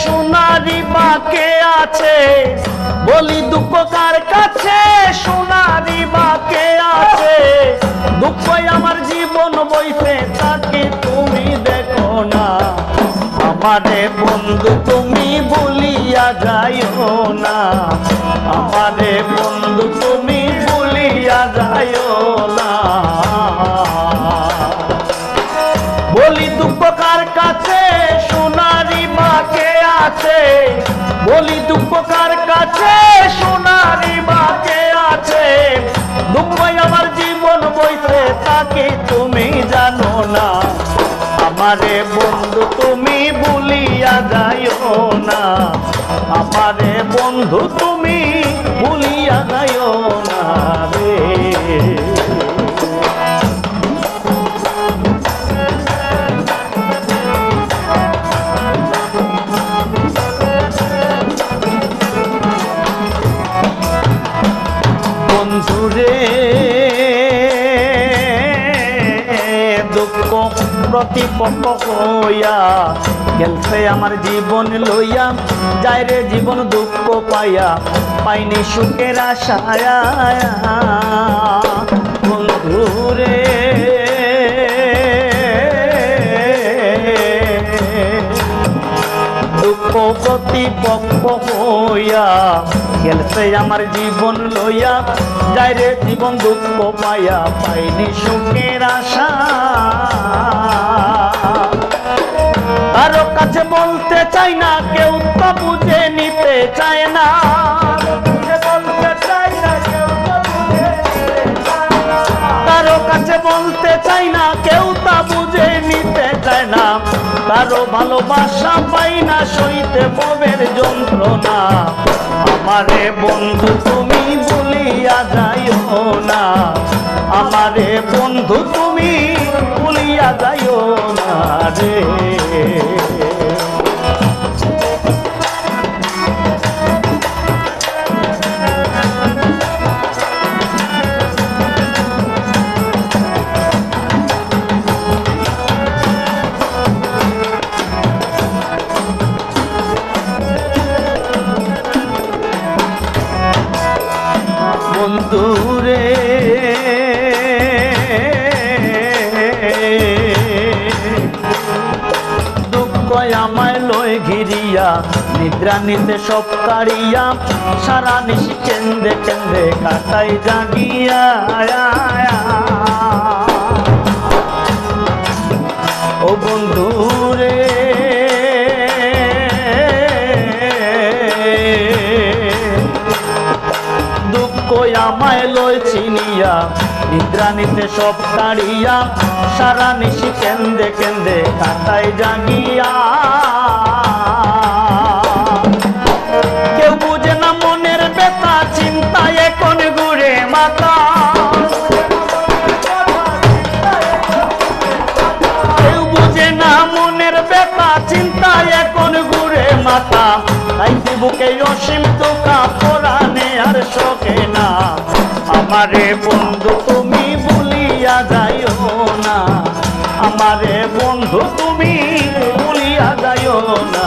সোনারি বাকে আছে। বলি দুঃখ কার কাছে? সোনারি বাকে আছে। দুঃখ আমার জীবন বইতে তাকে তুমি দেখো না। আমারে বন্ধু, তুমি ভুলিয়া যাইও না। আমারে বন্ধু, তুমি না। আমারে বন্ধু তুমি প্রতিপক্ষ হইয়া গেলছে আমার জীবন লইয়া। যায় রে জীবন দুঃখ পাইয়া, পাইনি সুখের আশায়া। বন্ধুরে দুঃখ প্রতিপক্ষ হইয়া গেলছে আমার জীবন লইয়া। যায় রে জীবন দুঃখ পাইয়া পাইনি সুখের আশা। কারও কাছে বলতে চাই না, কেউ তো বুঝে নিতে চায় না। কারও কাছে বলতে চাই না, কেউ তা বুঝে নিতে চায় না। কারও ভালোবাসা পাই না, সইতে ববের যন্ত্রণা। আমারে বন্ধু, তুমি বলিয়া যাইও না। আমারে বন্ধু, তুমি বলিয়া যাইও না রে। বন্ধুরে দুঃখ আমায় লয় ঘিরিয়া, নিদ্রা নিতে সব কাড়িয়া, সারা নিশি কেন্দ্রে কেন্দ্রে কাটাই জাগিয়া। ও বন্ধুরে আমায় লয় চিনিয়া, নিদ্রা নিতে সব কাড়িয়া সারা নিশি কেন্দে কেন্দে কাটাই জাগিয়া। কেউ বুঝে ঘুরে মাতা কেউ বুঝে না মনের বেতা চিন্তায় এখন ঘুরে মাথা। তাই বুকে অসীম পরাণে আর না আমারে বন্ধু তুমি ভুলিয়া যাইও না। আমারে বন্ধু তুমি ভুলিয়া যাইও না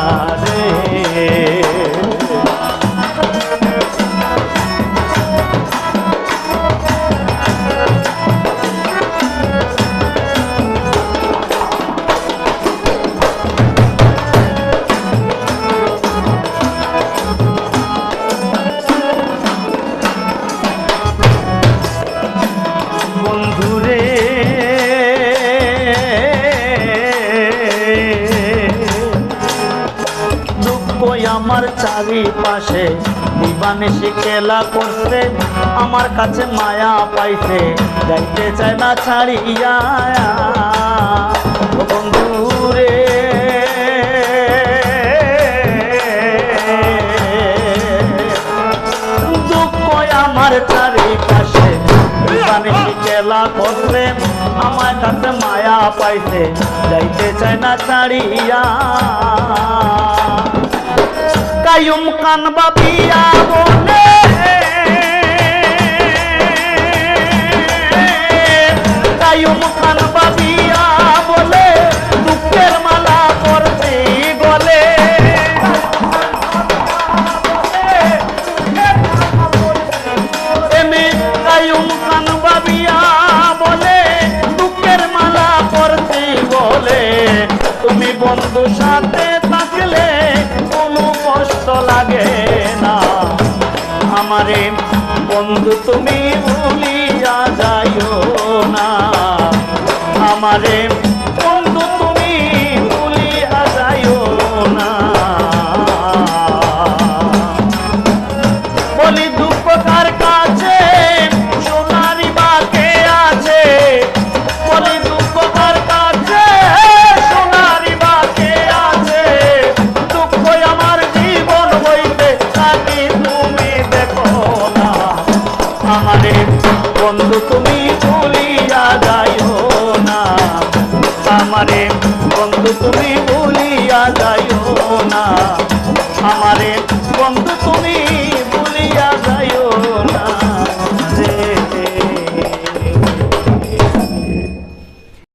আমার চারিপাশে দিবানিসি খেলা করছে, আমার কাছে মায়া পাইছে, যাইতে চায় না ছাড়িয়া। বন্ধুরে আমার চারিপাশে আমার কাছে মায়া পাইছে, যাইতে চায় না ছাড়িয়া। কায়ুম কান বাবিয়া বলে কায়ুম খান বাবিয়া বলে দুঃখের মালা আমারে বন্ধু তুমি ভুলিয়া যাইও না। আমারে বন্ধু তুমি ভুলিয়া যাইও না। আমারে বন্ধু তুমি